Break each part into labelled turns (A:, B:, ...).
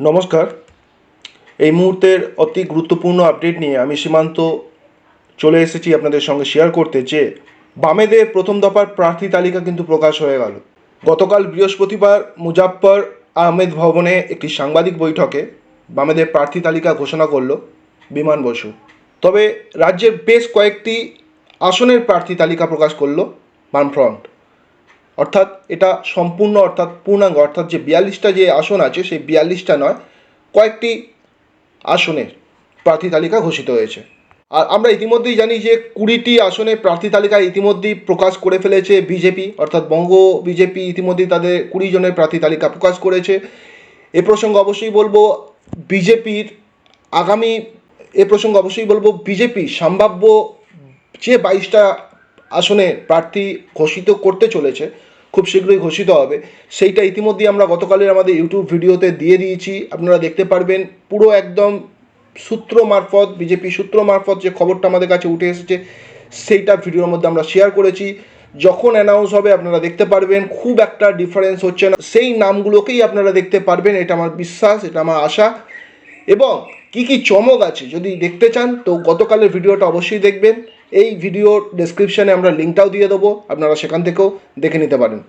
A: নমস্কার। এই মুহূর্তের অতি গুরুত্বপূর্ণ আপডেট নিয়ে আমি সীমান্ত চলে এসেছি আপনাদের সঙ্গে শেয়ার করতে, যে বামেদের প্রথম দফার প্রার্থী তালিকা কিন্তু প্রকাশ হয়ে গেল। গতকাল বৃহস্পতিবার মুজাফফর আহমেদ ভবনে একটি সাংবাদিক বৈঠকে বামেদের প্রার্থী তালিকা ঘোষণা করল বিমান বসু। তবে রাজ্যের বেশ কয়েকটি আসনের প্রার্থী তালিকা প্রকাশ করল বামফ্রন্ট। অর্থাৎ এটা সম্পূর্ণ অর্থাৎ পূর্ণাঙ্গ, অর্থাৎ যে বিয়াল্লিশটা যে আসন আছে, সেই বিয়াল্লিশটা নয়, কয়েকটি আসনের প্রার্থী তালিকা ঘোষিত হয়েছে। আর আমরা ইতিমধ্যেই জানি যে কুড়িটি আসনে প্রার্থী তালিকা ইতিমধ্যেই প্রকাশ করে ফেলেছে বিজেপি, অর্থাৎ বঙ্গ বিজেপি ইতিমধ্যেই তাদের কুড়ি জনের প্রার্থী তালিকা প্রকাশ করেছে। এ প্রসঙ্গে অবশ্যই বলব, বিজেপির আগামী, এ প্রসঙ্গে অবশ্যই বলব, বিজেপি সম্ভাব্য যে বাইশটা আসনে প্রার্থী ঘোষিত করতে চলেছে খুব শীঘ্রই ঘোষিত হবে। সেইটা ইতিমধ্যেই আমরা গতকালের আমাদের ইউটিউব ভিডিওতে দিয়ে দিয়েছি। আপনারা দেখতে পারবেন পুরো একদম সূত্র মারফত, বিজেপি সূত্র মারফত যে খবরটা আমাদের কাছে উঠে এসেছে, সেইটা ভিডিওর মধ্যে আমরা শেয়ার করেছি। যখন অ্যানাউন্স হবে, আপনারা দেখতে পারবেন, খুব একটা ডিফারেন্স হচ্ছে না। সেই নামগুলোকেই আপনারা দেখতে পারবেন, এটা আমার বিশ্বাস, এটা আমার আশা। এবং কি কি চমক আছে, যদি দেখতে চান, তো গতকালের ভিডিওটা অবশ্যই দেখবেন। এই ভিডিওর ডেসক্রিপশানে আমরা লিঙ্কটাও দিয়ে দেবো, আপনারা সেখান থেকেও দেখে নিতে পারেন।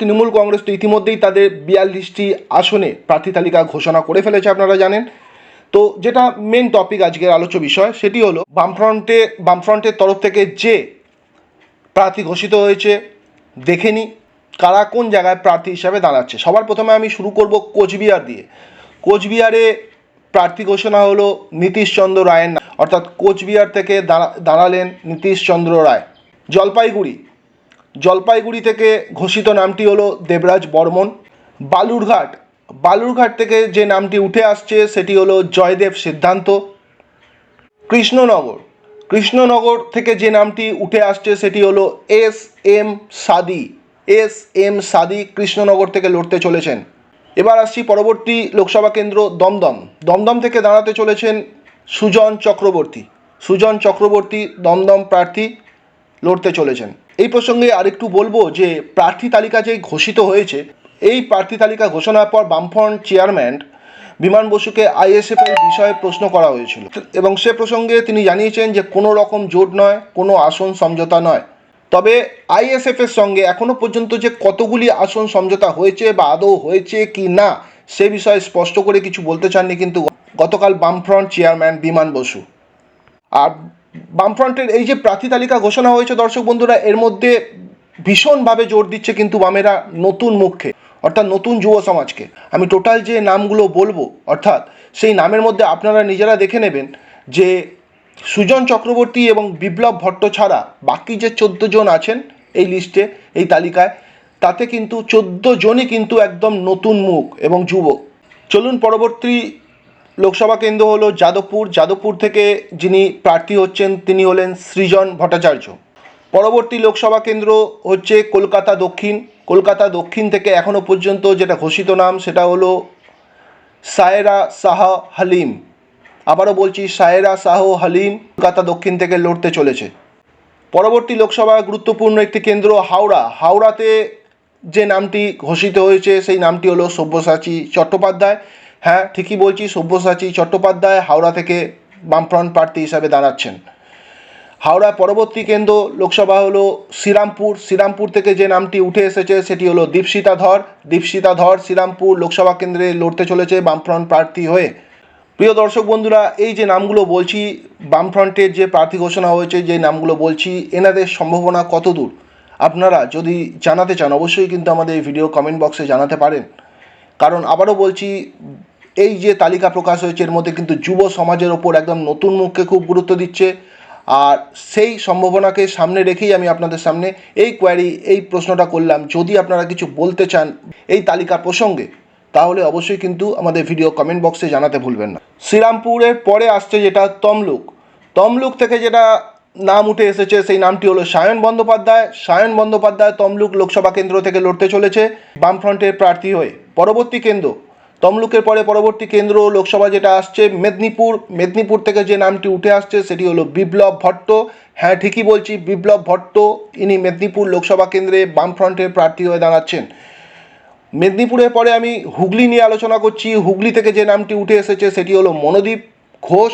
A: তৃণমূল কংগ্রেস তো ইতিমধ্যেই তাদের বিয়াল্লিশটি আসনে প্রার্থী তালিকা ঘোষণা করে ফেলেছে, আপনারা জানেন। তো যেটা মেন টপিক আজকের আলোচ্য বিষয়, সেটি হলো বামফ্রন্টে, বামফ্রন্টের তরফ থেকে যে প্রার্থী ঘোষিত হয়েছে, দেখে নিই কারা কোন জায়গায় প্রার্থী হিসাবে দাঁড়াচ্ছে। সবার প্রথমে আমি শুরু করব কোচবিহার দিয়ে। কোচবিহারে প্রার্থী ঘোষণা হলো নীতিশচন্দ্র রায়ের অর্থাৎ কোচবিহার থেকে দাঁড়া দাঁড়ালেন নীতিশচন্দ্র রায়। জলপাইগুড়ি। জলপাইগুড়ি থেকে ঘোষিত নামটি হলো দেবরাজ বর্মন। বালুরঘাট। বালুরঘাট থেকে যে নামটি উঠে আসছে সেটি হলো জয়দেব সিদ্ধান্ত। কৃষ্ণনগর। কৃষ্ণনগর থেকে যে নামটি উঠে আসছে সেটি হলো S M Sadi. S M Sadi Krishnanagar থেকে লড়তে চলেছেন। এবার আসছি পরবর্তী লোকসভা কেন্দ্র দমদম। দমদম থেকে দাঁড়াতে চলেছেন সুজন চক্রবর্তী। সুজন চক্রবর্তী দমদম প্রার্থী লড়তে চলেছেন। এই প্রসঙ্গে আরেকটু বলব যে, প্রার্থী তালিকা যে ঘোষিত হয়েছে, এই প্রার্থী তালিকা ঘোষণার পর বামফ্রন্ট চেয়ারম্যান বিমান বসুকে আইএসএফ এর বিষয়ে প্রশ্ন করা হয়েছিল। এবং সে প্রসঙ্গে তিনি জানিয়েছেন যে, কোনো রকম জোট নয়, কোনো আসন সমঝোতা নয়। তবে আইএসএফ এর সঙ্গে এখনও পর্যন্ত যে কতগুলি আসন সমঝোতা হয়েছে বা আদৌ হয়েছে কি না, সে বিষয়ে স্পষ্ট করে কিছু বলতে চাননি কিন্তু গতকাল বামফ্রন্ট চেয়ারম্যান বিমান বসু। আর বামফ্রন্টের এই যে প্রার্থী তালিকা ঘোষণা হয়েছে দর্শক বন্ধুরা, এর মধ্যে ভীষণভাবে জোর দিচ্ছে কিন্তু বামেরা নতুন মুখে অর্থাৎ নতুন যুব সমাজকে। আমি টোটাল যে নামগুলো বলব, অর্থাৎ সেই নামের মধ্যে আপনারা নিজেরা দেখে নেবেন যে সুজন চক্রবর্তী এবং বিপ্লব ভট্ট ছাড়া বাকি যে চোদ্দ জন আছেন এই লিস্টে, এই তালিকায়, তাতে কিন্তু চোদ্দ জনই কিন্তু একদম নতুন মুখ এবং যুবক। চলুন পরবর্তী লোকসভা কেন্দ্র হলো যাদবপুর। যাদবপুর থেকে যিনি প্রার্থী হচ্ছেন, তিনি হলেন সৃজন ভট্টাচার্য। পরবর্তী লোকসভা কেন্দ্র হচ্ছে কলকাতা দক্ষিণ। কলকাতা দক্ষিণ থেকে এখনও পর্যন্ত যেটা ঘোষিত নাম, সেটা হলো সায়রা শাহ হালিম। আবারও বলছি, সায়রা শাহ হালিম কলকাতা দক্ষিণ থেকে লড়তে চলেছে। পরবর্তী লোকসভা গুরুত্বপূর্ণ একটি কেন্দ্র হাওড়া। হাওড়াতে যে নামটি ঘোষিত হয়েছে, সেই নামটি হলো সব্যসাচী চট্টোপাধ্যায়। হ্যাঁ ঠিকই বলছি সব্যসাচী চট্টোপাধ্যায় হাওড়া থেকে বামফ্রন্ট প্রার্থী হিসাবে দাঁড়াচ্ছেন। হাওড়া পরবর্তী কেন্দ্র লোকসভা হলো শ্রীরামপুর। শ্রীরামপুর থেকে যে নামটি উঠে এসেছে, সেটি হলো দীপশিতা ধর। দীপশিতা ধর শ্রীরামপুর লোকসভা কেন্দ্রে লড়তে চলেছে বামফ্রন্ট প্রার্থী হয়ে। প্রিয় দর্শক বন্ধুরা, এই যে নামগুলো বলছি, বামফ্রন্টের যে প্রার্থী ঘোষণা হয়েছে, যে নামগুলো বলছি, এনাদের সম্ভাবনা কত দূর আপনারা যদি জানাতে চান, অবশ্যই কিন্তু আমাদের এই ভিডিও কমেন্ট বক্সে জানাতে পারেন। কারণ আবারও বলছি, এই যে তালিকা প্রকাশ হয়েছে, এর মধ্যে কিন্তু যুব সমাজের ওপর একদম নতুন মুখকে খুব গুরুত্ব দিচ্ছে। আর সেই সম্ভাবনাকে সামনে রেখেই আমি আপনাদের সামনে এই কোয়ারি এই প্রশ্নটা করলাম। যদি আপনারা কিছু বলতে চান এই তালিকা প্রসঙ্গে, তাহলে অবশ্যই কিন্তু আমাদের ভিডিও কমেন্ট বক্সে জানাতে ভুলবেন না। শ্রীরামপুরের পরে আসছে যেটা তমলুক। তমলুক থেকে যেটা নাম উঠে এসেছে, সেই নামটি হলো সায়ন বন্দ্যোপাধ্যায়। সায়ন বন্দ্যোপাধ্যায় তমলুক লোকসভা কেন্দ্র থেকে লড়তে চলেছে, বামফ্রন্টের প্রার্থী হয়ে। পরবর্তী কেন্দ্র। তমলুকের পরে পরবর্তী কেন্দ্র লোকসভা যেটা আসছে, মেদিনীপুর। মেদিনীপুর থেকে যে নামটি উঠে আসছে, সেটি হলো বিপ্লব ভট্ট। হ্যাঁ ঠিকই বলছি, বিপ্লব ভট্ট। ইনি মেদিনীপুর লোকসভা কেন্দ্রে বামফ্রন্টের প্রার্থী হয়ে দাঁড়াচ্ছেন। মেদিনীপুরের পরে আমি হুগলি নিয়ে আলোচনা করছি। হুগলি থেকে যে নামটি উঠে এসেছে, সেটি হলো মনোদীপ ঘোষ।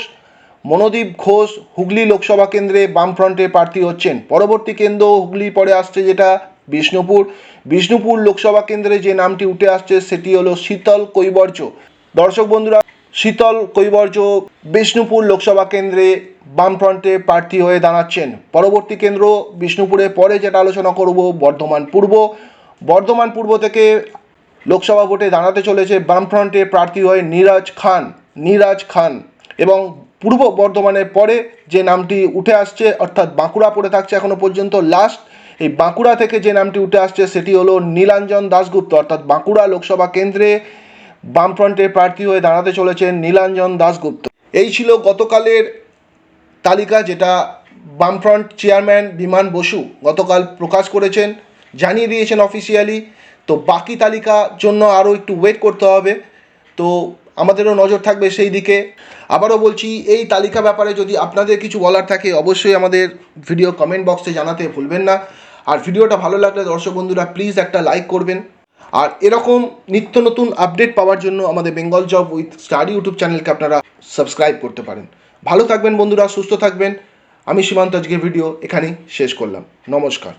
A: মনোদীপ ঘোষ হুগলি লোকসভা কেন্দ্রে বামফ্রন্টে প্রার্থী হচ্ছেন। পরবর্তী কেন্দ্র হুগলি পরে আসছে যেটা বিষ্ণুপুর। বিষ্ণুপুর লোকসভা কেন্দ্রে যে নামটি উঠে আসছে, সেটি হলো শীতল কৈবর্য। দর্শক বন্ধুরা, শীতল কৈবর্য বিষ্ণুপুর লোকসভা কেন্দ্রে বামফ্রন্টে প্রার্থী হয়ে দাঁড়াচ্ছেন। পরবর্তী কেন্দ্র বিষ্ণুপুরে পরে যেটা আলোচনা করব, বর্ধমান পূর্ব। বর্ধমান পূর্ব থেকে লোকসভা ভোটে দাঁড়াতে চলেছে বামফ্রন্টে প্রার্থী হয়ে নিরাজ খান। নিরাজ খান এবং পূর্ব বর্ধমানের পরে যে নামটি উঠে আসছে, অর্থাৎ বাঁকুড়া পড়ে থাকছে এখনও পর্যন্ত, লাস্ট এই বাঁকুড়া থেকে যে নামটি উঠে আসছে, সেটি হলো নীলাঞ্জন দাশগুপ্ত। অর্থাৎ বাঁকুড়া লোকসভা কেন্দ্রে বামফ্রন্টের প্রার্থী হয়ে দাঁড়াতে চলেছেন নীলাঞ্জন দাশগুপ্ত। এই ছিল গতকালের তালিকা যেটা বামফ্রন্ট চেয়ারম্যান বিমান বসু গতকাল প্রকাশ করেছেন, জানিয়ে দিয়েছেন অফিসিয়ালি তো বাকি তালিকার জন্য আরও একটু ওয়েট করতে হবে। তো আমাদেরও নজর থাকবে সেই দিকে। আবারও বলছি, এই তালিকা ব্যাপারে যদি আপনাদের কিছু বলার থাকে, অবশ্যই আমাদের ভিডিও কমেন্ট বক্সে জানাতে ভুলবেন না। আর ভিডিওটা ভালো লাগলে দর্শক বন্ধুরা প্লিজ একটা লাইক করবেন। আর এরকম নিত্য নতুন আপডেট পাওয়ার জন্য আমাদের Bengal job with study YouTube চ্যানেলকে আপনারা সাবস্ক্রাইব করতে পারেন। ভালো থাকবেন বন্ধুরা, সুস্থ থাকবেন। আমি সীমান্ত আজকে ভিডিও এখানেই শেষ করলাম। নমস্কার।